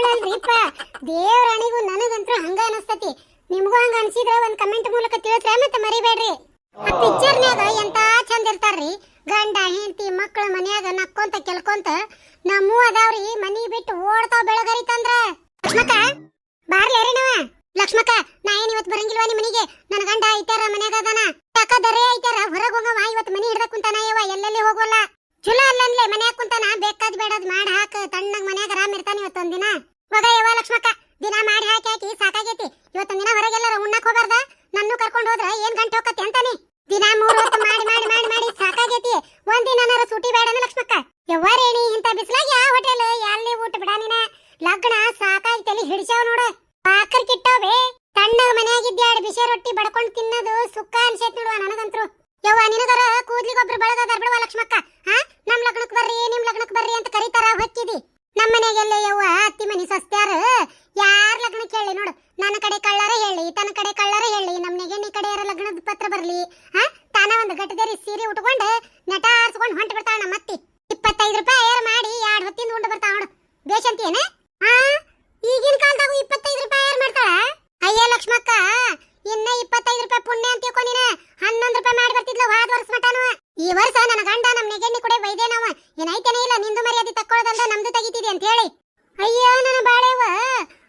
ಸುಳ್ಳಲ್ರಿಪ್ಪ ದೇವ್ರ ಅಣಿಗೂ ನನಗಂತೂ ಹಂಗ ಅನಸ್ತತಿ. ನಿಮ್ಗೂ ಹಂಗ ಅನ್ಸಿದ್ರ ಒಂದ್ ಕಮೆಂಟ್ ಮೂಲಕ ತಿಳಿಸ್ರೆ ಮತ್ತೆ ಮರಿಬೇಡ್ರಿ. ಆ ಪಿಕ್ಚರ್ನ್ಯಾಗ ಎಂತ ಚಂದ ಇರ್ತಾರ್ರಿ? ಗಂಡ, ಹೆಂಡತಿ ಮಕ್ಕಳು ಮನ್ಯಾಗ ನಕ್ಕೊಂತ ಕೆಲ್ಕೊಂತ ನಮ್ಮೂ ಅದಾವ್ರಿ, ಮನಿ ಬಿಟ್ಟು ಓಡ್ತಾವ್ ಬೆಳಗರಿತಂದ್ರ ಲಕ್ಷ್ಮಕ್ಕ ಬಾರ್ಲೇರಿ ನಾವ ಲಕ್ಷ್ಮಕ್ಕ, ನಾ ಏನ್ ಇವತ್ ಬರಂಗಿಲ್ವಾ ನಿಮ್ ಮನಿಗೆ? ನನ್ ಗಂಡ ಐತಾರ ಮನ್ಯಾಗ ಅದಾನ. ಯಾಕ ದರೇ ಐತಾರ ಹೊರಗ್ ಹೋಗವ, ಇವತ್ ಮನಿ ಹಿಡ್ದ ಕುಂತಾನ ಯವ ಎಲ್ಲೆಲ್ಲಿ ಹೋಗೋಲ್ಲ ಚಲೋ ಅಲ್ಲಂದ್ಲೆ ಮನ್ಯಾಗ ಕುಂತಾನ, ಬೇಕಾದ್ ಬೇಡದ್ ಮಾಡ್ ಹಾಕ, ತಣ್ಣಗ್ ಮನ್ಯಾಗ ಆರಾಮ್ ಇರ್ತಾನ ಇವತ್ತೊಂದ್ ದಿನ ಹೋಗ ಯವ್ವ ಲಕ್ಷ್ಮಕ್ಕ ದಿನ ಮಾಡಿ ಹಾಕಿ ಹಾಕಿ ಸಾಕಾಗೈತಿ ಇವತ್ತೊಂದ್ ದಿನ ಹೊರಗೆಲ್ಲರ ಉಣ್ಣಕ್ ಹೋಗ್ಬಾರ್ದ ನನ್ನೂ ಕರ್ಕೊಂಡ್ ಹೋದ್ರ ಏನ್ ಗಂಟೆ ಹೋಗತ್ತೆ ಅಂತಾನೆ ದಿನ ಮೂರ್ ಹೊತ್ತು ಮಾಡಿ ಮಾಡಿ ಮಾಡಿ ಮಾಡಿ ಸಾಕಾಗೈತಿ ಒಂದ್ ದಿನನಾರ ಸೂಟಿ ಬೇಡನ ಲಕ್ಷ್ಮಕ್ಕ ಯವ್ವ ರೇಣಿ ಇಂತ ಬಿಸ್ಲಾಗ ಯಾವ ಹೋಟೆಲ್ ಎಲ್ಲಿ ಊಟ ಬಿಡ ನೀನ ಲಗ್ನ ಸಾಕಾಗಿ ತಲಿ ಹಿಡಿಸ್ಯಾವ ನೋಡು ಪಾಕರ್ ಕಿಟ್ಟವೆ ಎರಡು ಬಿಸಿ ರೊಟ್ಟಿ ಬಡ್ಕೊಂಡ್ ತಿನ್ನೋದು ಸುಕ್ಕ ಅನ್ಸೈತ್ ನೋಡುವ ನನಗಂತ್ರು. ಯವ್ವ, ನಿನಗರ ಕೂದ್ಲಿಗೊಬ್ರು ಬಳಗದಾರ ಬಿಡುವ ಲಕ್ಷ್ಮಕ್ಕ? ಹಾ ನಮ್ ಲಗ್ನಕ್ ಬರ್ರಿ, ನಿಮ್ ಲಗ್ನಕ್ ಬರ್ರಿ ಅಂತ ಕರೀತಾರ, ಹೊಕ್ಕಿದಿ. ನಮ್ಮ ಮನೆಗೆಲ್ಲ ಯವ್ವ, ಅತ್ತಿ ಮನಿ ಸಸ್ತ್ಯಾರ. ಯಾರ್ ಲಗ್ನಕ್ಕೆ ಹೇಳಿ ನೋಡು. ನನ್ನ ಕಡೆ ಕಳ್ಳರ ಹೇಳಿ, ತನ್ನ ಕಡೆ ಕಳ್ಳರ ಹೇಳಿ ನಮ್ಮ ಕಡೆಯಾರ ಕಡೆಯರ ಲಗ್ನದ ಪತ್ರ ಬರ್ಲಿ. ಹಾ ತಾನ ಒಂದು ಗಟ್ಟದೇರಿ ಸೀರೆ ಉಟ್ಕೊಂಡು ನಟ ಆರ್ಸ್ಕೊಂಡು ಹೊಂಟ ಬಿಡ್ತಾಳ ನಮ್ಮ ಅತ್ತಿ. ಇಪ್ಪತ್ತೈದು ರೂಪಾಯಿ ಏರ್ ಮಾಡಿ ಎರಡು ಹೊತ್ತಿಂದ ಉಂಡು ಬರ್ತಾಳ ನೋಡು. ಬೇಷಂತಿಯೇನ ಹಾ ಈಗಿನ ಕಾಲದಾಗ ಇಪ್ಪತ್ತೈದು ರೂಪಾಯಿ ಅಯ್ಯ ಲಕ್ಷ್ಮಕ್ಕ, ಇನ್ನ ಇಪ್ಪತ್ತೈದು ರೂಪಾಯಿ ಪುಣ್ಯ ಅಂತ ತಿಳ್ಕೊ ನೀನ ಹನ್ನೊಂದು ರೂಪಾಯಿ ಮಾಡಿ ಬರ್ತಿದ್ಲು ಹೋದ ವರ್ಷ ಮಟನು. ಈ ವರ್ಷ ನನ್ನ ಗಂಡ ನಮ್ ನೆಗೆಣ್ಣಿ ಕೂಡ ಬೈದೆ ನಾವ ಏನೈತೇನೆ ಇಲ್ಲ, ನಿಂದು ಮರ್ಯಾದೆ ತಕ್ಕೊಳ್ಳೋದಂದ ನಮ್ದು ತೆಗಿತಿದೆ ಅಂತ ಹೇಳಿ. ಅಯ್ಯೋ ನನ್ನ ಬಾಳೆವ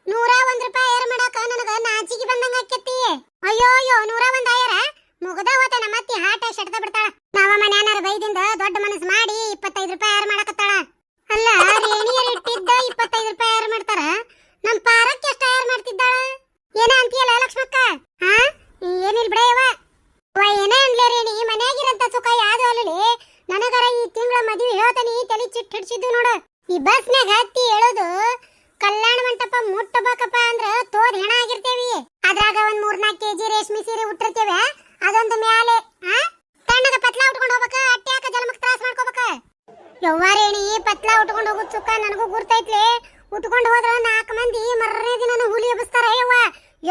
ನೂರ ಒಂದ್ ರೂಪಾಯಿ ಏರ್ ಮಾಡಾಕ ನನಗ ನಾಚಿಗೆ ಬಂದಂಗ ಆಕ್ಕೆತ್ತಿ ಅಯ್ಯೋ ಅಯ್ಯೋ, ನೂರ ಒಂದ್ ಆಯರ? ಮುಗದ ಹೋತ ನಮ್ಮ ಅತ್ತಿ ಹಾಟ ಶಟ್ದ ಬಿಡ್ತಾಳ ನಾವ ಮನ್ಯಾನಾರ ಬೈದಿಂದ ದೊಡ್ಡ ಮನಸ್ಸು ಮಾಡಿ ಇಪ್ಪತ್ತೈದು ರೂಪಾಯಿ ಏರ್ ಮಾಡಕತ್ತಾಳ ಅಲ್ಲ ರೇಣಿಯರ್ ಇಟ್ಟಿದ್ದ ಇಪ್ಪತ್ತೈದು ರೂಪಾಯಿ ಏರ್ ಮಾಡ್ತಾರ ನಮ್ ಪಾರಕ್ಕೆ ಎಷ್ಟ ಏರ್ ಮಾಡ್ತಿದ್ದಾಳ ಏನ ಅಂತೀಯಲ್ಲ ಲಕ್ಷ್ಮಕ್ಕ ಹಾ ಏನಿಲ್ ಬಿಡಯವ ವಾ ಏನೇ ಅನ್ಲೇ ರೇಣಿ ಮನ್ಯಾಗಿರಂತ ಸುಖ ಯಾವ್ದು ಅಲ್ಲಲಿ ನನಗರ ಈ ತಿಂಗಳ ಮದುವೆ ಹೇಳ್ತಾನಿ ತಲೆ ಚಿಟ್ ಹಿಡ್ಸಿದ್ದು ನೋಡು ಈ ಬಸ್ನ್ಯಾಗ ಹತ್ತಿ ಹೇಳೋದು ಕಲ್ಯಾಣ ಮಂಟಪ ಮುಟ್ಟಬೇಕಪ್ಪ ಅಂದ್ರ ತೋರ್ ಹೆಣ ಆಗಿರ್ತೇವಿ. ಅದ್ರಾಗ ಒಂದ್ ಮೂರ್ನಾಲ್ಕು ಕೆಜಿ ರೇಷ್ಮೆ ಸೀರೆ ಉಟ್ಟಿರ್ತೇವೆ. ಅದೊಂದು ಮ್ಯಾಲೆ ತಣ್ಣಗ ಪತ್ಲಾ ಉಟ್ಕೊಂಡು ಹೋಗ್ಬೇಕ ಅಟ್ಟ್ಯಾಕ ಜನ್ಮಕ್ ತ್ರಾಸ ಮಾಡ್ಕೋಬೇಕ? ಯವ್ವಾರೇಣಿ ಪತ್ಲಾ ಉಟ್ಕೊಂಡು ಹೋಗುದ್ ಸುಖ ನನಗೂ ಗುರ್ತೈತ್ಲೆ. ಉಟ್ಕೊಂಡು ಹೋದ್ರ ನಾಲ್ಕು ಮಂದಿ ಮರ್ರೇ ದಿನ ಹುಲಿ ಎಬ್ಬಿಸ್ತಾರ ಯವ್ವ?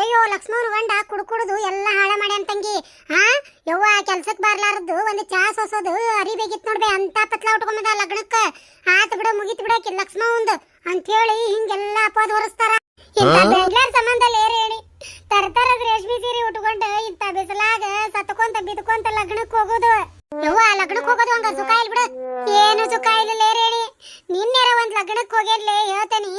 ಅಯ್ಯೋ, ಲಕ್ಷ್ಮಣ ಗಂಡ ಕುಡ್ಕುಡ್ದು ಎಲ್ಲ ಹಾಳ ಮಾಡಿ ತಂಗಿ. ಹಾ ಯವ್ವ, ಕೆಲ್ಸಕ್ ಬರ್ಲಾರದ್ದು ಒಂದು ಚಾ ಸೋಸೋದು ಅರಿಬೇಕಿತ್ ನೋಡ್ಬೆ, ಅಂತ ಪತ್ಲಾ ಉಟ್ಕೊಂಬದ ಲಗ್ನಕ್ಕ. ಆತ ಬಿಡ, ಮುಗಿತ್ ಬಿಡಕ್ಕೆ ಲಕ್ಷ್ಮ ಒಂದು ಅಂತೇಳಿ ಹಿಂಗೆಲ್ಲ ಅಪವಾದ ಹೊರಸ್ತಾರ ಇಂಥ ಬೆಂಗ್ಳೂರ್ ಸಂಬಂಧ ಲೇರೇಣಿ ತರತರದ ರೇಷ್ಮೆ ಸೀರೆ ಉಟ್ಕೊಂಡು ಇಂಥ ಬಿಸಿಲಾಗ ಸತ್ಕೊಂತ ಬಿದ್ಕೊಂತ ಲಗ್ನಕ್ಕೆ ಹೋಗೋದು. ಯವ್ವ ಲಗ್ನಕ್ಕೆ ಹೋಗೋದು ಹಂಗ ಸುಖ ಇಲ್ಲ ಬಿಡು. ಏನು ಸುಖ ಇಲ್ಲ ಲೇರೇಣಿ ನಿನ್ನೆರ ಒಂದ್ ಲಗ್ನಕ್ಕೆ ಹೋಗಿರ್ಲಿ ಹೇಳ್ತೇನಿ.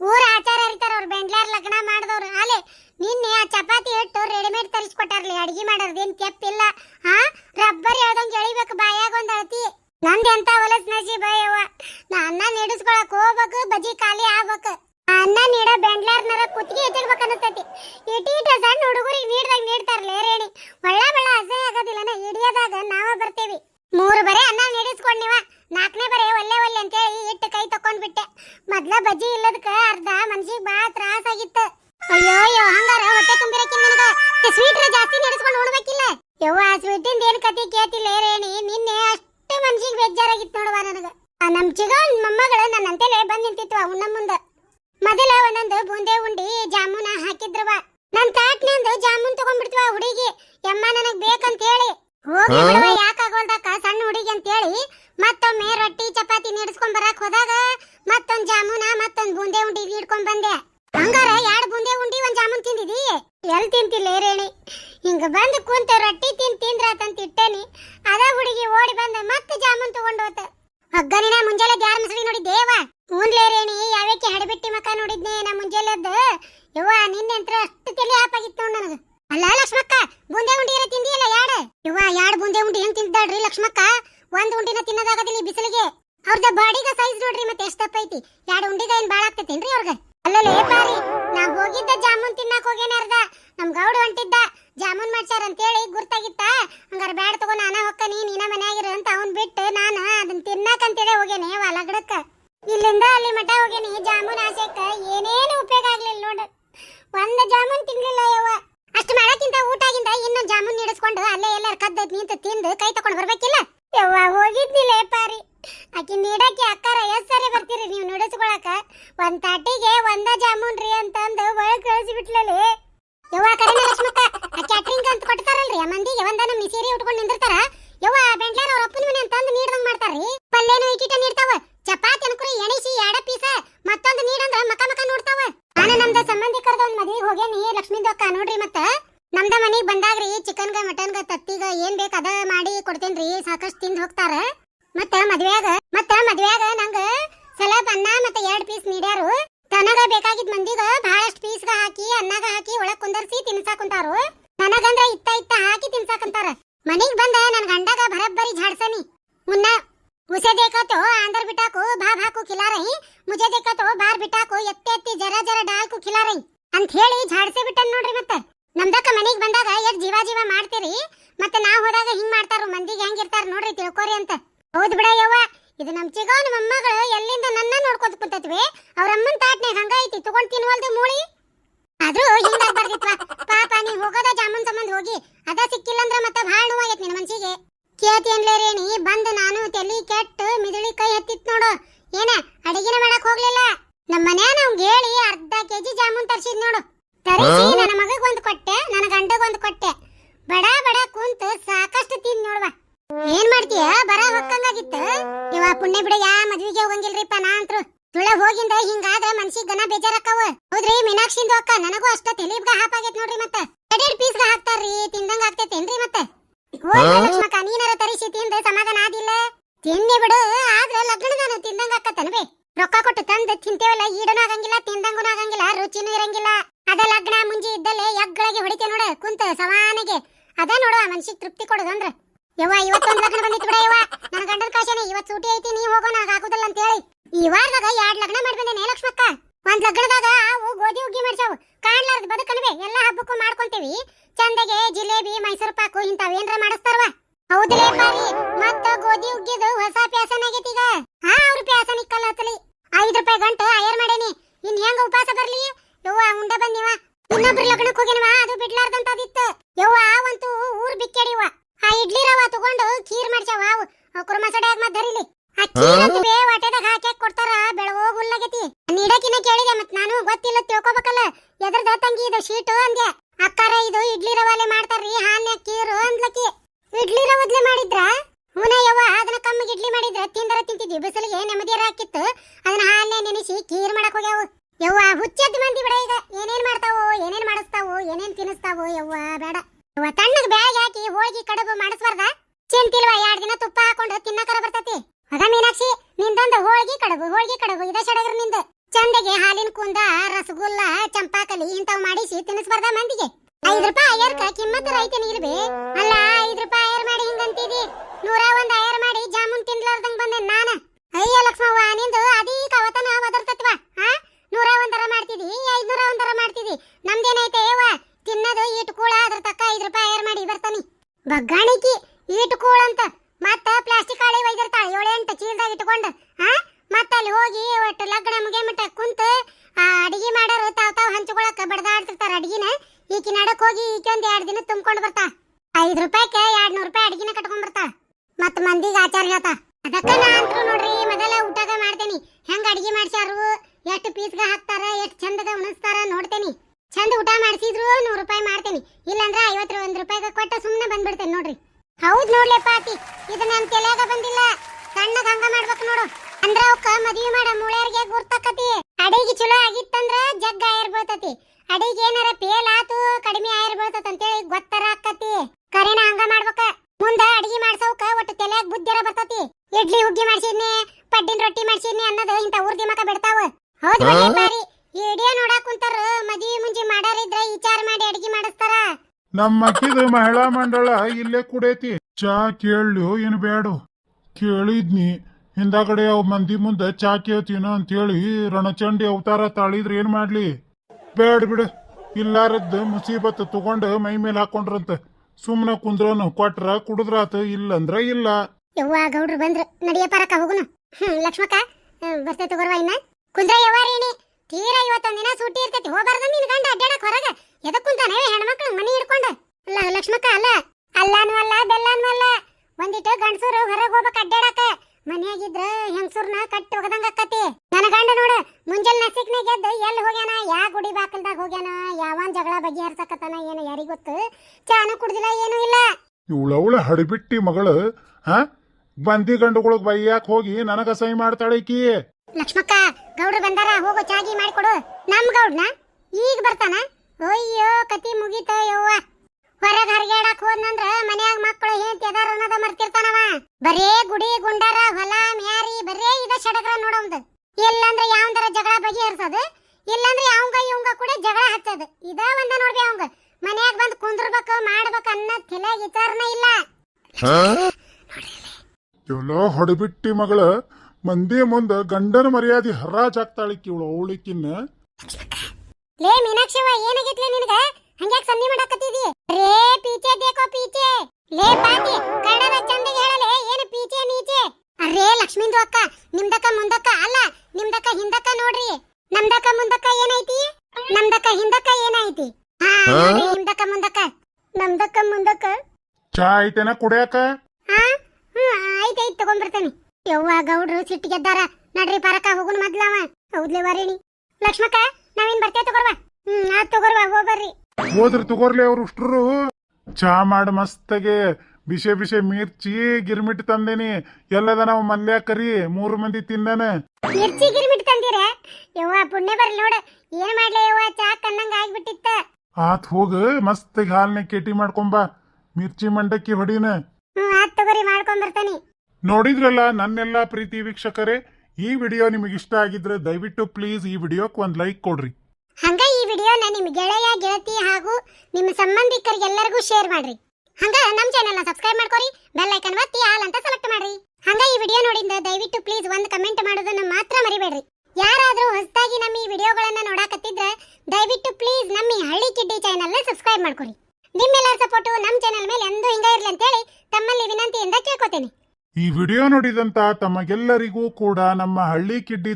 ಊರ ಆಚಾರ ಹರಿತಾರ ಅವ್ರು ಬೆಂಗ್ಳೂರ್ ಲಗ್ನ ಮಾಡಿದವ್ರು. ಅಲೆ ನಿನ್ನೆ ಆ ಚಪಾತಿ ಹಿಟ್ಟು ರೆಡಿಮೇಡ್ ತರಿಸ್ಕೊಟ್ಟಾರ್ಲಿ ಅಡಿಗೆ ಮಾಡೋದೇನ್ ಕೆಪ್ಪಿಲ್ಲ ಹಾ ರಬ್ಬರ್ ಹೇಳ್ದಂಗ್ ಎಳಿಬೇಕು ಬಾಯಾಗ ಒಂದ್ ಅಳತಿ ನಂದ್ ಎಂತ ಹೊಲಸ್ ನಸೀಬ ಯವ್ವ ನಾ ಅನ್ನ ನೀಡಿಸ್ಕೊಳಕ್ ಹೋಗ್ಬೇಕು ಬಜಿ ಖಾಲಿ ಆಗ್ಬೇಕು ಆ ಅನ್ನ ನೀಡ ಬೆಂಗ್ಳೂರ್ನರ ಕುತ್ತಿಗೆ ಎತ್ತಿಡ್ಬೇಕು ಅನಸ್ತೈತಿ ಇಟೀಟ ಸಣ್ಣ ಹುಡುಗರಿಗೆ ನೀಡ್ದಾಗ ನೀಡ್ತಾರಲ್ಲ ರೇಣಿ ಒಳ್ಳ ಬೆಳ್ಳ ಅಸಹ್ಯ ಆಗೋದಿಲ್ಲನ ಹಿಡಿಯೋದಾಗ ನಾವ ಬರ್ತೇವಿ ಮೂರು ಬರೆ ಅನ್ನ ನೀಡಿಸ್ಕೊಂಡ್ ನೀವ ನಾಲ್ಕನೇ ಬರೆ ಒಲ್ಲೆ ಒಲ್ಲೆ ಅಂತೇಳಿ ಇಟ್ಟು ಕೈ ತಕೊಂಡ್ ಬಿಟ್ಟೆ ಮೊದ್ಲ ಬಜ್ಜಿ ಇಲ್ಲದಕ್ಕ ಅರ್ಧ ಮನ್ಸಿಗೆ ಬಾಳ ತ್ರಾಸ ಆಗಿತ್ತು. ಅಯ್ಯೋ ಅಯ್ಯೋ ಹಂಗಾರ ಹೊಟ್ಟೆ ತುಂಬಿರಕ್ಕೆ ನನಗ? ಸ್ವೀಟ್ ಜಾಸ್ತಿ ನಡೆಸ್ಕೊಂಡು ಉಣ್ಬೇಕಿಲ್ಲ. ಯವ್ವ ಸ್ವೀಟಿಂದ ಏನ್ ಕತಿ ಕೇತಿಲ್ಲ ರೇಣಿ ನಿನ್ನೆ ಅಷ್ಟೇ ಮನ್ಸಿಗೆ ಬೇಜಾರಾಗಿತ್ತು ನೋಡುವ ನನಗ. ಆ ನಮ್ ಚಿಗ ಮೊಮ್ಮಗಳು ನನ್ನ ಅಂತೆಲೆ ಬಂದ್ ನಿಂತಿತ್ವ ಉಣ್ಣ ಮುಂದ. ಮೊದಲ ಒಂದೊಂದು ಬೂಂದೆ ಉಂಡಿ ಜಾಮೂನ ಹಾಕಿದ್ರವ ನನ್ ತಾಟ್ನಂದು ಜಾಮೂನ್ ತಗೊಂಡ್ಬಿಡ್ತವ ಹುಡುಗಿ. ಯಮ್ಮ ನನಗ್ ಬೇಕಂತ ಹೇಳಿ ಹೋಗಿ ಬಿಡುವ ಯಾಕಾಗೋಲ್ದಕ್ಕ ಸಣ್ಣ ಹುಡುಗಿ ಅಂತ ಹೇಳಿ ಮತ್ತೊಮ್ಮೆ ರೊಟ್ಟಿ ಚಪಾತಿ ನೀಡಿಸ್ಕೊಂಡ್ ಬರಾಕ್ ಹೋದಾಗ ಮತ್ತೊಂದ್ ಜಾಮೂನ ಮತ್ತೊಂದ್ ಬೂಂದೆ ಉಂಡಿ ಇಟ್ಕೊಂಡ್ ಬಂದೆ ಹಂಗಾರ ಎರಡ್ ಬೂಂದೆ ಉಂಡಿ ಒಂದ್ ಜಾಮೂನ್ ತಿಂದಿದಿ ಎಲ್ ತಿಂತಿಲ್ಲ ರೇಣಿ ಹಿಂಗ ಬಂದ್ ಕುಂತ ರೊಟ್ಟಿ ತಿನ್ ತಿಂದ್ರಾತಂತ ಇಟ್ಟೇನಿ ಅದ ಹುಡುಗಿ ಓಡಿ ಬಂದ ಮತ್ತೆ ಜಾಮೂನ್ ತಗೊಂಡ್ ಹೋತ ಹಗ್ಗನಿನ ಮುಂಜಾನೆ ದ್ಯಾರ ಮಸಳಿ ನೋಡಿದ್ದೇವ ಹೂನ್ಲೇ ರೇಣಿ ಯಾವಕ್ಕೆ ಹಡಬಿಟ್ಟಿ ಮಕ ನೋಡಿದ್ನೆ ನಾ ಮುಂಜಾನೆ ಎದ್ದು ಅಲ್ಲ, ಲಕ್ಷ್ಮಕ್ಕ, ಬೂಂದೆ ಉಂಡಿ ಇರ ತಿಂದಿಯಲ್ಲ ಯಾಡ? ಯವ್ವ, ಯಾಡ್ ಬೂಂದೆ ಉಂಡಿ ಹೆಂಗ್ ತಿಂತಾಳ್ರಿ ಲಕ್ಷ್ಮಕ್ಕ? ಒಂದ್ ಉಂಡಿನ ತಿನ್ನೋದಾಗದಿಲ್ಲ ಬಿಸಿಲಿಗೆ. ಅವ್ರದ ಬಾಡಿಗ ಸೈಜ್ ನೋಡ್ರಿ ಮತ್ತೆ ಎಷ್ಟ್ ಐತಿ. ಎರಡ್ ಉಂಡಿದ ಏನ್ ಬಾಳ ಆಗ್ತೈತೇನ್ರಿ ಅವ್ರಿಗೆ? ಅಲ್ಲಲೇ ಪಾರಿ ನಾ ಹೋಗಿದ್ದ ಜಾಮೂನ್ ತಿನ್ನಾಕ ಹೋಗೇನ ಅರ್ಧ. ನಮ್ ಗೌಡ ಹೊಂಟಿದ್ದ ಜಾಮೂನ್ ಮಾಡ್ಸಾರ ಅಂತೇಳಿ ಗುರ್ತಾಗಿತ್ತ. ಹಂಗಾರ ಬ್ಯಾಡ ತಗೋ, ನಾನ ಹೊಕ್ಕನಿ ನೀನ ಮನ್ಯಾಗಿರು ಅಂತ ಅವ್ನ್ ಬಿಟ್ಟು ನಾನ ಅದನ್ನ ತಿನ್ನಕಂತೇಳಿ ಹೋಗೇನೆ ಹೊಲಗಡಕ್ಕ ಇಲ್ಲಿಂದ ಅಲ್ಲಿ ಮಠ ಹೋಗೇನಿ ಜಾಮೂನ್ ಆಸೆಕ್ಕ ಏನೇನು ಉಪಯೋಗ ಆಗ್ಲಿಲ್ಲ ನೋಡ. ಒಂದ್ ಜಾಮೂನ್ ತಿನ್ಲಿಲ್ಲ ಯವ್ವ. ಅಷ್ಟು ಮಾಡಕ್ಕಿಂತ ಊಟಾಗಿಂದ ಇನ್ನು ಜಾಮೂನ್ ಹಿಡಿಸ್ಕೊಂಡು ಅಲ್ಲೇ ಎಲ್ಲಾರ ಕದ್ದ ನಿಂತು ತಿಂದು ಕೈ ತಕೊಂಡು ಬರ್ಬೇಕಿಲ್ಲ? ಯವ್ವ ಹೋಗಿದ್ನಿಲ್ಲ ಪಾರಿ. ಆಕಿ ನೀಡಕ್ಕೆ ಅಕ್ಕಾರ ಎಷ್ಟ್ ಸರಿ ಬರ್ತೀರಿ ನೀವು ನುಡಿಸ್ಕೊಳಕ. ಒಂದ್ ತಾಟಿಗೆ ಒಂದ ಜಾಮೂನ್ ರೀ ಅಂತಂದು ಒಳಗ್ ಕಳಿಸಿ ಬಿಟ್ಲಲ್ಲಿ ಯವ್ವ ಕರೆನ ಲಕ್ಷ್ಮಕ್ಕ, ಆ ಕ್ಯಾಟ್ರಿಂಗ್ ಅಂತ ಕೊಡ್ತಾರಲ್ರಿ ಆ ಮಂದಿಗೆ ಒಂದ ಮಿಸೇರಿ ಸೀರೆ ಉಟ್ಕೊಂಡು ನಿಂದಿರ್ತಾರ. ಯವ್ವ ಬೆಂಡ್ಲಾರ ಅವ್ರ ಅಪ್ಪನ ಮನೆ ಅಂತಂದು ನೀಡ್ದಂಗ್ ಮಾಡ್ತಾರ್ರಿ ಪಲ್ಲೇನು ಇಟ್ಟಿಟ ನೀಡ್ತಾವ ಚಪಾತಿ ಅನ್ಕುರಿ ಎಣಿಸಿ ಎಡ ಪೀಸ ಮತ್ತೊಂದು ನೀಡಂದ್ರ ಮಕ ಮಕ ನೋಡ್ತಾವ ನಾನು ನಮ್ದ ಸಂಬಂಧಿಕರದ ಒಂದ್ ಮದ್ವಿಗೆ ಹೋಗೇನಿ ಲಕ್ಷ್ಮೀ ಅಕ್ಕ ನೋಡ್ರಿ ಮತ್ತ ನಮ್ದ ಮನಿಗ್ ಬಂದಾಗ್ರಿ ಚಿಕನ್ಗ ಮಟನ್ಗ ತತ್ತಿಗ ಏನ್ ಬೇಕ್ ಅದ ಮಾಡಿ ಕೊಡ್ತೇನ್ರಿ ಸಾಕಷ್ಟು ತಿಂದ್ ಹೋಗ್ತಾರ ಮತ್ತ ಮದ್ವ್ಯಾಗ ಮತ್ತ ಮದ್ವ್ಯಾಗ ನಂಗ ಸಲಬ್ ಅನ್ನ ಮತ್ತ ಎರಡ್ ಪೀಸ್ ನೀಡ್ಯಾರು ತನಗ ಬೇಕಾಗಿದ್ ಮಂದಿಗ ಬಹಳಷ್ಟು ಪೀಸ್ಗ ಹಾಕಿ, ಅನ್ನಾಗ ಹಾಕಿ ಒಳಗ್ ಕುಂದರ್ಸಿ ತಿನ್ಸಾಕುಂತಾರು ನನಗಂದ್ರ ಇತ್ತ ಇತ್ತ ಹಾಕಿ ತಿನ್ಸಾಕಂತಾರ ಮನಿಗ್ ಬಂದ ನನ್ ಗಂಡಗ ಬರಬ್ಬರಿ ಝಾಡ್ಸನಿ. ಮುನ್ನ ಉಸೆ ದೇಖತೋ ಆಂದರ್ ಬಿಟ್ಟಾಕು ಬಾಬ್ ಹಾಕು ಕಿಲಾರೈ ಮುಜೆ ದೇಖತೋ ಬಾರ್ ಬಿಟ್ಟಾಕು, ಎತ್ತಿ ಎತ್ತಿ ಜರ ಜರ ಡಾಲ್ಕು ಕಿಲಾರೈ ಅಂತ ಹೇಳಿ ಝಾಡ್ಸೆ ಬಿಟ್ಟನ್ ನೋಡ್ರಿ ಮತ್ತ. ನಮ್ದಕ್ಕ ಮನಿಗ್ ಬಂದಾಗ ಎಷ್ಟ್ ಜೀವ ಜೀವ ಮಾಡ್ತೀರಿ. ಮತ್ತೆ ನಾ ಹೋದಾಗ ಹಿಂಗ್ ಮಾಡ್ತಾರು ಮಂದಿಗೆ ಹೆಂಗ್ ಇರ್ತಾರ ನೋಡ್ರಿ ತಿಳ್ಕೊರಿ ಅಂತ. ಹೌದ್ ಬಿಡ ಯವ್ವ ಇದು ನಮ್ಮ ಮೊಮ್ಮಗಳು ಎಲ್ಲಿಂದ ನನ್ನ ನೋಡ್ಕೊತ ಕುಂತತ್ವಿ ಅವ್ರ ಅಮ್ಮನ ತಾಟ್ನ್ಯಾಗ ಹಂಗ ಐತಿ ತಗೊಂಡ್ ತಿನ್ವಲ್ದು ಮೂಳಿ? ಆದ್ರೂ ಹಿಂಗಾಗ್ಬಾರ್ದಿತ್ವ ಪಾಪ ನೀ ಹೋಗೋದ ಜಾಮೂನ್ ಸಂಬಂಧ ಹೋಗಿ. ಅದ ಸಿಕ್ಕಿಲ್ಲ ಅಂದ್ರ ಮತ್ತೆ ಭಾಳ ನೋವಾಗೈತಿ ನಿನ್ನ ಮನ್ಸಿಗೆ. ಕೇಳ್ತೇನ್ಲೇ ರೇಣಿ ಬಂದ್ ನಾನು ತಲಿ ಕೆಟ್ಟು ಮಿದುಳಿ ಕೈ ಹತ್ತಿತ್ ನೋಡು. ಏನ ಅಡಿಗೆನ ಮಾಡಕ್ ಹೋಗ್ಲಿಲ್ಲ? ನಮ್ಮ ಮನ್ಯಾಗ ನಮ್ಗೆ ಹೇಳಿ ಅರ್ಧ ಕೆಜಿ ಜಾಮೂನ್ ತರ್ಸಿದ್ ನೋಡು. ತರಿಸಿ ನನ್ನ ಮಗಗ್ ಒಂದ್ ಕೊಟ್ಟೆ ನನ್ನ ಗಂಡಗ್ ಒಂದ್ ಕೊಟ್ಟೆ ಬಡ ಬಡ ಕುಂತ ಸಾಕಷ್ಟು ತಿಂದ್ ನೋಡ್ವಾ ಏನ್ ಮಾಡ್ತೀಯ ಬರ ಹೊಕ್ಕಂಗಾಗಿತ್ತು ಇವ ಪುಣ್ಯ ಬಿಡ ಯಾ ಮದ್ವಿಗೆ ಹೋಗಂಗಿಲ್ರಿಪ್ಪ ನಾ ಅಂತ್ರು ತುಳ ಹೋಗಿಂದ ಹಿಂಗಾದ್ರ ಮನ್ಸಿಗ್ ಗನ ಬೇಜಾರಕ್ಕವ. ಹೌದ್ರಿ ಮೀನಾಕ್ಷಿಂದು ಅಕ್ಕ ನನಗೂ ಅಷ್ಟ ತಲಿಬ್ಗ ಹಾಪಾಗೈತ್ ನೋಡ್ರಿ ಮತ್ತ. ಎರಡೆರಡ್ ಪೀಸ್ಗ ಹಾಕ್ತಾರ್ರಿ ತಿಂದಂಗ ಆಗ್ತೈತೇನ್ರಿ ಮತ್ತ. ಓ ಲಕ್ಷ್ಮಕ್ಕ ನೀನಾರ ತರಿಸಿ ತಿಂದ ಸಮಾಧಾನ ಆದಿಲ್ಲ. ತಿನ್ನಿ ಬಿಡು ಆದ್ರೆ ಲಗ್ನ ನಾನು ತಿಂದಂಗ ಆಕತ್ತನ್ಬೇ ರೊಕ್ಕ ಕೊಟ್ಟು ತಂದ ತಿಂತೇವಲ್ಲ ಈಡನೂ ಆಗಂಗಿಲ್ಲ ತಿಂದಂಗೂ ಆಗಂಗಿಲ್ಲ ರುಚಿನೂ ಇರಂಗಿಲ್ಲ. ಅದ ಲಗ್ನ ಮುಂಜಿ ಇದ್ದಲ್ಲೇ ಯಗ್ಗಳಿಗೆ ಹೊಡಿತೆ ನೋಡ ಕುಂತ ಸವಾನಿಗೆ. ಅದ ನೋಡು ಆ ಮನ್ಸಿಗೆ ತೃಪ್ತಿ ಕೊಡೋದಂದ್ರ. ಯವ್ವ ಇವತ್ತೊಂದು ಲಗ್ನ ಬಂದಿತ್ತು ಬಿಡ ಯವ್ವ. ನನ್ನ ಗಂಡನ ಕಾಶನೆ ಇವತ್ ಸೂಟಿ ಐತಿ, ನೀ ಹೋಗೋಣ ಆಗುದಿಲ್ಲ ಅಂತ ಹೇಳಿ ಈ ವಾರದಾಗ ಎರಡ್ ಲಗ್ನ ಮಾಡಿ ಬಂದೇನೆ, ಲಕ್ಷ್ಮಕ್ಕ. ಒಂದ್ ಲಗ್ನದಾಗ ಅವು ಗೋಧಿ, ಹುಗ್ಗಿ ಮಾಡ್ಸಾವು ಕಾಣ್ಲಾರ್ದ ಬದುಕಲ್ವೇ ಎಲ್ಲಾ ಹಬ್ಬಕ್ಕೂ ಮಾಡ್ಕೊಂತೀವಿ. ಚಂದಗೆ ಜಿಲೇಬಿ, ಮೈಸೂರು ಪಾಕು ಏನ್ರ ಮಾಡಿಸ್ತಾರವ ಹೌದಲೇ ಬಾರಿ ಮತ್ತ ಗೋಧಿ ಉಗ್ಗಿದು ಹೊಸ ಪ್ಯಾಸನ್ ಆಗೈತಿ ಈಗ. ಹಾ, ಅವ್ರ ಪ್ಯಾಸನ್ ಇಕ್ಕಲ್ಲ ಹತ್ತಲಿ ಐದ್ ರೂಪಾಯಿ ಗಂಟು ಅಯರ್ ಮಾಡೇನಿ. ಇನ್ ಹೆಂಗ ಉಪವಾಸ ಬರ್ಲಿ? ಯವ್ವ, ಉಂಡ ಬಂದಿವ. ಇನ್ನೊಬ್ರ ಲಗ್ನಕ್ಕೆ ಹೋಗಿನವ, ಅದು ಬಿಡ್ಲಾರ್ದಂತದಿತ್ತು ಯವ್ವ ಅವಂತೂ ಊರ್ ಬಿಕ್ಕಡಿವ ಆ ಇಡ್ಲಿ ರವ ತಗೊಂಡು ಖೀರ್ ಮಾಡ್ಸ್ಯಾವ. ಅವು ಕುರ್ಮಸಡ್ಯಾಗ ಮತ್ ಧರಿಲಿ. ಆ ಖೀರ್ ಅಂತ ಬೇ ಹೊಟ್ಟೆದಾಗ ಹಾಕಿ ಕೊಡ್ತಾರ ಬೆಳಗೋಗುಲ್ಲಾಗೈತಿ ನೀಡಕಿನ ಕೇಳಿದೆ ಮತ್ ನಾನು ಗೊತ್ತಿಲ್ಲ ತಿಳ್ಕೊಬೇಕಲ್ಲ. ಎದ್ರದ ತಂಗಿ ಇದು ಶೀಟು ಅಂದ್ಯ. ಅಕ್ಕಾರ ಇದು ಇಡ್ಲಿ ರವಾಲೆ ಮಾಡ್ತಾರ್ರಿ ಹಾಲ್ನ ಕೀರು ಅಂದ್ಲಕಿ. ಇಡ್ಲಿ ರವದ್ಲೆ ಮಾಡಿದ್ರ? ಹೂನ ಯವ್ವ ಅದನ್ನ ಕಮ್ಮಿಗೆ ಇಡ್ಲಿ ಮಾಡಿದ್ರ ತಿಂದರ ತಿಂತಿದ್ವಿ. ಬಿಸಿಲಿಗೆ ನೆಮ್ಮದಿಯರ ಹಾಕಿತ್ತು. ಅದನ್ನ ಹಾಲ್ನ ನೆನೆಸಿ ಕೀರ್ ಮಾಡಕ್ ಹೋಗ್ಯಾವು. ಯವ್ವ ಹುಚ್ಚದ್ ಮಂದಿ ಬಿಡ ಈಗ. ಏನೇನ್ ಮಾಡ್ತಾವೋ ಏನೇನ್ ಮಾಡಿಸ್ತಾವೋ ಏನೇನ್ ತಿನ್ನಿಸ್ತಾವೋ ಯವ್ವ ಬೇಡ. ತಣ್ಣಗ್ ಬ್ಯಾಗ್ ಹಾಕಿ ಹೋಳಿಗೆ ಕಡಬು ಮಾಡಿಸ್ಬಾರ್ದ? ಚಿಂತಿಲ್ವಾ? ಎರಡ್ ದಿನ ತುಪ್ಪ ಹಾಕೊಂಡು ತಿನ್ನಕರ ಬರ್ತತಿ. ಅದ ಮೀನಾಕ್ಷಿ ನಿಂದಂದ ಹೋಳಿಗೆ ಕಡಬು ಹೋಳಿಗೆ ಕಡಬು, ಇದ ಸಡಗರ್ನಿಂದ. ಚಂದಗೆ ಹಾಲಿನ ಕುಂದ, ರಸಗುಲ್ಲ, ಚಂಪಾಕಲಿ ಇಂಥವ್ ಮಾಡಿಸಿ ತಿನ್ನಿಸ್ಬಾರ್ದ ಮಂದಿಗೆ. ಐದ್ ರೂಪಾಯಿ ಅಯ್ಯರ್ಕ ಕಿಮ್ಮತ್ ರೈತನ ಇಲ್ಬಿ ಅಲ್ಲ, ಐದ್ ರೂಪಾಯಿ ಅಯ್ಯರ್ ಮಾಡಿ ಹಿಂಗಂತಿದಿ ನೂರ ಒಂದ್ ಅಯ್ಯರ್ ಮಾಡಿ ಜಾಮೂನ್ ತಿನ್ಲಾರ್ದಂಗ್ ಬಂದೆ ನಾನ. ಅಯ್ಯ ಲಕ್ಷ್ಮವ್ವ, ನಿಂದು ಅದೀ ಕವತನ ಒದರ್ತತ್ವ ಹಾ ನೂರ ಒಂದರ ಮಾಡ್ತಿದಿ, ಐದ್ನೂರ ಒಂದರ ಮಾಡ್ತಿದಿ. ನಮ್ದೇನೈತೆ ಯವ್ವ ತಿನ್ನದು, ಈಟ್ ಕೂಳ ಅದ್ರ ತಕ್ಕ ಐದ್ ರೂಪಾಯಿ ಅಯ್ಯರ್ ಮಾಡಿ ಬರ್ತಾನಿ ಬಗ್ಗಾಣಿಕಿ ಈಟ್ ಕೂಳ ಅಂತ. ಮತ್ತ ಪ್ಲಾಸ್ಟಿಕ್ ಹಾಳೆ ಒಯ್ದಿರ್ತಾಳೆ ಏಳು ಎಂಟು ಚೀಲದಾಗ ಇಟ್ಕೊಂಡು ಹಾ ಮತ್ತ ಅಲ್ಲಿ ಹೋಗಿ ಒಟ್ಟು ಲಗ್ನ ಮುಗಿಯ ಮಟ್ಟ ಕುಂತ, ಆ ಅಡಿಗೆ ಮಾಡೋರು ತಾವ್ ತಾವ್ ಹಂಚ್ಕೊಳಕ ಬಡದಾಡ್ತಿರ್ತಾರ ಅಡಿಗಿನ. ಈಕಿ ನಡಕ್ ಹೋಗಿ ಈಕಿ ಒಂದ್ ಎರಡ್ ದಿನ ತುಂಬ್ಕೊಂಡ್ ಬರ್ತಾ. ಐದ್ ರೂಪಾಯಿಗೆ ಎರಡ್ ನೂರ್ ರೂಪಾಯಿ ಅಡಿಗಿನ ಕಟ್ಕೊಂಡ್ ಬರ್ತಾ. ಮತ್ ಮಂದಿಗೆ ಆಚಾರ ಹೇಳ್ತಾ, ಅದಕ್ಕ ನಾನು ನೋಡ್ರಿ, ಮೊದಲ ಊಟಗ ಮಾಡ್ತೇನಿ. ಹೆಂಗ ಅಡಿಗೆ ಮಾಡ್ಸ್ಯಾರು ಎಷ್ಟು ಪೀಸ್ಗ ಹಾಕ್ತಾರ, ಎಷ್ಟು ಚಂದದ ಉಣಿಸ್ತಾರ ನೋಡ್ತೇನಿ. ಚಂದ ಊಟ ಮಾಡ್ಸಿದ್ರು ನೂರು ರೂಪಾಯಿ ಮಾಡ್ತೇನಿ. ಇಲ್ಲಾಂದ್ರೆ ಐವತ್ ಒಂದ್ ರೂಪಾಯಿಗೆ ಕೊಟ್ಟ ಸುಮ್ನೆ ಬಂದ್ಬಿಡ್ತೇನೆ ನೋಡ್ರಿ. ಹೌದ್ ನೋಡ್ಲೆ ಪಾತಿ. ಇದು ನನ್ ತಲೆಯಾಗ ಬಂದಿಲ್ಲ. ಸಣ್ಣಗ ಹಂಗ ಮಾಡ್ಬೇಕು ನೋಡು. ಅಂದ್ರ ಅವಕ್ಕ ಮದ್ವಿ ಮಾಡ ಮೂಳ್ಯಾರಿಗೆ ಗುರ್ತಕತಿ. ಅಡಿಗೆ ಚಲೋ ಆಗಿತ್ತಂದ್ರ ಜಗ್ಗ ಆಯರ್ ಬೀಳ್ತತಿ ಅಡಿಗೆ ಏನಾರ ಫೇಲ್ ಆತು ಕಡಿಮೆ ಆಯರ್ ಬೀಳ್ತತ ಅಂತೇಳಿ ಗೊತ್ತರ ಆಕತಿ. ಕರೆನ ಹಂಗ ಮಾಡ್ಬೇಕ. ಮುಂದ ಅಡಿಗೆ ಮಾಡ್ಸೋಕ ಒಟ್ಟು ತಲೆಯಾಗ ಬುದ್ಧಿರ ಬರ್ತತಿ. ಇಡ್ಲಿ ಹುಗ್ಗಿ ಮಾಡ್ಸಿದ್ನಿ ಪಡ್ಡಿನ ರೊಟ್ಟಿ ಮಾಡ್ಸಿದ್ನಿ ಅನ್ನೋದು ಇಂತ ಊರ್ದಿಮಕ ಬಿಡ್ತಾವ. ಹೌದ್ ಬಾರಿ ಈ ಇಡಿಯ ನೋಡಾಕ್ ಕುಂತಾರ? ಮದ್ವಿ ಮುಂಜಿ ಮಾಡಾರಿದ್ರ ವಿಚಾರ ಮಾಡಿ ಅಡಿಗೆ ಮಾಡಿಸ್ತಾರ? ನಮ್ಮ ಅಕ್ಕಿದ ಮಹಿಳಾ ಮಂಡಳ ಇಲ್ಲೇ ಕುಡೇತಿ. ಚಾ ಕೇಳ್ಲು ಏನು ಬೇಡು ಕೇಳಿದ್ನಿ. ಹಿಂದಾಗಡೆ ಅವ್ ಮಂದಿ ಮುಂದೆ ಚಾ ಕೇಳ್ತೀನೋ ಅಂತೇಳಿ ರಣಚಂಡಿ ಅವತಾರ ತಾಳಿದ್ರೆ ಏನ್ ಮಾಡ್ಲಿ? ಬೇಡ ಬಿಡು. ಇಲ್ಲಾರದ್ದು ಮುಸೀಬತ್ ತಗೊಂಡು ಮೈ ಮೇಲೆ ಹಾಕೊಂಡ್ರಂತ. ಸುಮ್ಮನೆ ಕುಂದ್ರನು ಕೊಟ್ರ ಕುಡಿದ್ರಾತ ಇಲ್ಲಂದ್ರ ಇಲ್ಲ. ಯವ್ವ ಗೌಡ್ರು ಬಂದ್ರು. ನಡಿಯಪ್ಪ ಪರಕ ಹೋಗುನು. ಹ್ಮ್ ಲಕ್ಷ್ಮಕ್ಕ ಬರ್ತೇ ಬರ್ತೈತೆ ತಗೋರ್ವ ಇನ್ನ. ಕುಂದ್ರ ಯವ್ವ ರೇಣಿ ತೀರಾ ಇವತ್ತೊಂದ್ ದಿನ ಸೂಟಿ ಇರ್ತೈತಿ. ಹೋಗ್ಬಾರ್ದ ನಿನ್ ಗಂಡ ಅಡ್ಡಾಡಕ್ ಹೊರಗ. ಎದಕ್ ಕುಂತಾನೆ ಹೆಣ್ಮಕ್ಳು ಮನಿ ಹಿಡ್ಕೊಂಡು. ಅಲ್ಲ ಲಕ್ಷ್ಮಕ್ಕ, ಅಲ್ಲ. ಅಲ್ಲಾನು ಅಲ್ಲ, ಬೆಲ್ಲಾನು ಅಲ್ಲ. ಒಂದಿಟ್ಟು ಗಂಡಸೂರು ಹೊರಗೆ ಹೋಗ್ಬೇಕು ಅಡ್ಡಾಡಕ ಮನ್ಯಾಗಿದ್ರ ಹೆಂಗಸೂರ್ನ ಕಟ್ಟಿ ಹೋಗದಂಗ ಅಕ್ಕತಿ ನನ್ನ ಗಂಡ ನೋಡು ಮುಂಜಾನೆ ನಸಿಕ್ನಾಗ ಎದ್ದು ಎಲ್ಲಿ ಹೋಗ್ಯಾನ? ಯಾ ಗುಡಿ ಬಾಕಲ್ದಾಗ ಹೋಗ್ಯಾನ? ಯಾವನ್ ಜಗಳ ಬಗೆಹರ್ಸಕತ್ತಾನ ಏನು ಯಾರಿಗ್ ಗೊತ್ತು? ಚಾನು ಕುಡ್ದಿಲ್ಲ, ಏನೂ ಇಲ್ಲ. ಇವಳವಳ ಹಡಿಬಿಟ್ಟಿ ಮಗಳು, ಹಾ? ಬಂದಿ ಗಂಡುಗಳಿಗೆ ಬೈಯಾಕ್ ಹೋಗಿ ನನಗ ಸಹಿ ಮಾಡ್ತಾಳೆ ಈಕಿ. ಲಕ್ಷ್ಮಕ್ಕ, ಗೌಡ್ರು ಬಂದಾರ, ಹೋಗೋ, ಚಾಗಿ ಮಾಡಿಕೊಡು. ನಮ್ ಗೌಡ್ನ? ಈಗ ಬರ್ತಾನ? ಅಯ್ಯೋ, ಕತಿ ಮುಗೀತ ಯವ್ವ. ಹೊರಗ್ ಹರಿಗಾಡಕ್ ಹೋದ್ನಂದ್ರ ಮನ್ಯಾಗ ಮಕ್ಕಳು ಹೆಂಡತಿ ಅದಾರ ಅನ್ನೋದ ಮರ್ತಿರ್ತಾನವ. ಬರೇ ಗುಡಿ, ಗುಂಡಾರ, ಹೊಲ, ಮ್ಯಾರಿ, ಬರೇ ಇದ ಸಡಗ್ರ ನೋಡೋಂದು ಇಲ್ಲಂದ್ರ ಯಾವಂದರ ಜಗಳ ಬಗೆಹರ್ಸೋದು, ಇಲ್ಲಂದ್ರ ಯಾವಂಗ ಇವಂಗ ಕೂಡ ಜಗಳ ಹಚ್ಚೋದು. ಇದ ಒಂದ ನೋಡ್ಬಿ ಅವಂಗ. ಮನ್ಯಾಗ ಬಂದ್ ಕುಂದ್ರಬೇಕು, ಮಾಡ್ಬೇಕು ಅನ್ನೋ ತಲೆ ವಿಚಾರನ ಇಲ್ಲ. ಹೊಡಿಬಿಟ್ಟಿ ಮಗಳ. ಮಂದಿ ಮುಂದ ಗಂಡನ ಮರ್ಯಾದೆ ಹರಾಜ್ ಆಗ್ತಾಳಿಕ್ಕಿ ಇವಳು ಅವಳಿಕಿನ್ನ ಲೇ ಮೀನಾಕ್ಷಿವ ಏನಾಗೈತ್ಲೆ ನಿನಗ? ಹಂಗ್ಯಾಕ್ ಸನ್ನಿ ಮಾಡಾಕತ್ತಿದಿ? ರೇ ಪೀಚೆ ದೇಕೋ ಪೀಚೆ. ಲೇ ಪಾಟಿ ಕನ್ನಡದ ಚಂದಿಗೆ ಹೇಳಲೆ ಏನು ಪೀಚೆ ನೀಚೆ? ಅರೇ ಲಕ್ಷ್ಮೀಂದು ಅಕ್ಕ ನಿಮ್ದಕ್ಕ ಮುಂದಕ್ಕ ಅಲ್ಲ ನಿಮ್ದಕ್ಕ ಹಿಂದಕ್ಕ ನೋಡ್ರಿ. ನಮ್ದಕ್ಕ ಮುಂದಕ್ಕ ಏನೈತಿ? ನಮ್ದಕ್ಕ ಹಿಂದಕ್ಕ ಏನೈತಿ? ಹಾ ನೋಡ್ರಿ, ನಿಮ್ದಕ್ಕ ಮುಂದಕ್ಕ. ನಮ್ದಕ್ಕ ಮುಂದಕ್ಕ. ಚಾ ಐತೆನ ಕುಡಿಯಾಕ? ಹಾ ಹ್ಮ್ ಆಯ್ತಾಯ್ತು ತಗೊಂಡ್ಬರ್ತೇನೆ. ಯವ್ವ ಗೌಡ್ರು ಸಿಟ್ಟಿಗೆದ್ದಾರ ನಡ್ರಿ ಪರಕ ಹೋಗುನ್ ಮೊದ್ಲವ ಹೌದ್ಲಿ ವರಿಣಿ. ಲಕ್ಷ್ಮಕ್ಕ ನಾವೇನ್ ಬರ್ತೇವೆ ತಗೋರ್ವ? ಹ್ಮ್ ಆ ತಗೋರ್ವ ಹೋಗ್ಬರ್ರಿ ಹೋದ್ರ ತಗೋರ್ಲಿ ಅವ್ರು ಉಷ್ಟ್ರು. ಚಾ ಮಾಡ್ ಮಸ್ತಗೆ ಬಿಸಿ ಬಿಸೆ ಮಿರ್ಚಿ ಗಿರ್ಮಿಟ್ ತಂದೇನಿ. ಎಲ್ಲದ ನಾವು ಮಲ್ಯ ಕರಿ ಮೂರು ಮಂದಿ ತಿನ್ನನ ಮಿರ್ಚಿ ಗಿರ್ಮಿಟ್ ತಂದಿರ? ಯವ್ವ ಪುಣ್ಯ ಬರ್ಲಿ ನೋಡ. ಏನ್ ಮಾಡ್ಲಿ ಯವ್ವ ಚಾ ಕನ್ನಂಗ ಆಗ್ಬಿಟ್ಟಿತ್ತ. ಆತ್ ಹೋಗ ಮಸ್ತ್ ಹಾಲ್ನ ಕೇಟಿ ಮಾಡ್ಕೊಂಬ. ಮಿರ್ಚಿ ಮಂಡಕ್ಕಿ ಹೊಡಿನ. ಹ್ಮ್ ಆತ್ ತಗೋರಿ ಮಾಡ್ಕೊಂಡ್ ಬರ್ತಾನೆ. ನೋಡಿದ್ರಲ್ಲ ನನ್ನೆಲ್ಲ ಪ್ರೀತಿ ವೀಕ್ಷಕರೇ, ಈ ವಿಡಿಯೋ ನಿಮಗೆ ಇಷ್ಟ ಆಗಿದ್ರೆ ದಯವಿಟ್ಟು ಪ್ಲೀಸ್ ಈ ವಿಡಿಯೋಕ್ ಒಂದ್ ಲೈಕ್ ಕೊಡ್ರಿ. ಹಂಗ ಈ ವಿಡಿಯೋನ ನಿಮ್ ಗೆಳೆಯ, ಗೆಳತಿ ಹಾಗೂ ನಿಮ್ಮ ಸಂಬಂಧಿಕರಿಗೆಲ್ಲರಿಗೂ ಶೇರ್ ಮಾಡ್ರಿ. ಹಂಗ ನಮ್ ಚಾನೆಲ್ನ ಸಬ್ಸ್ಕ್ರೈಬ್ ಮಾಡ್ಕೊರಿ ಬೆಲ್ ಐಕನ್ ಒತ್ತಿ ಆಲ್ ಅಂತ ಸೆಲೆಕ್ಟ್ ಮಾಡ್ರಿ. ಹಂಗ ಈ ವಿಡಿಯೋ ನೋಡಿಂದ ದಯವಿಟ್ಟು ಪ್ಲೀಸ್ ಒಂದ್ ಕಮೆಂಟ್ ಮಾಡೋದನ್ನ ಮಾತ್ರ ಮರಿಬೇಡ್ರಿ. ಯಾರಾದ್ರೂ ಹೊಸದಾಗಿ ನಮ್ಮ ಈ ವಿಡಿಯೋಗಳನ್ನ ನೋಡಾಕತ್ತಿದ್ರೆ, ದಯವಿಟ್ಟು ಪ್ಲೀಸ್ ನಮ್ಮ ಈ ಹಳ್ಳಿ ಕಿಡ್ಡಿ ಚಾನೆಲ್ನ ಸಬ್ಸ್ಕ್ರೈಬ್ ಮಾಡ್ಕೊರಿ. ನಿಮ್ಮೆಲ್ಲರ ಸಪೋರ್ಟ್ ನಮ್ಮ ಚಾನೆಲ್ ಮೇಲೆ ಎಂದೂ ಹಿಂಗ ಇರ್ಲಿ ಅಂತೇಳಿ ತಮ್ಮಲ್ಲಿ ವಿನಂತಿಯಿಂದ ಕೇಳ್ಕೊತೇನೆ. ಈ ವಿಡಿಯೋ ನೋಡಿದಂತ ತಮಗೆಲ್ಲರಿಗೂ ಕೂಡ ನಮ್ಮ ಹಳ್ಳಿ ಕಿಡ್ಡಿ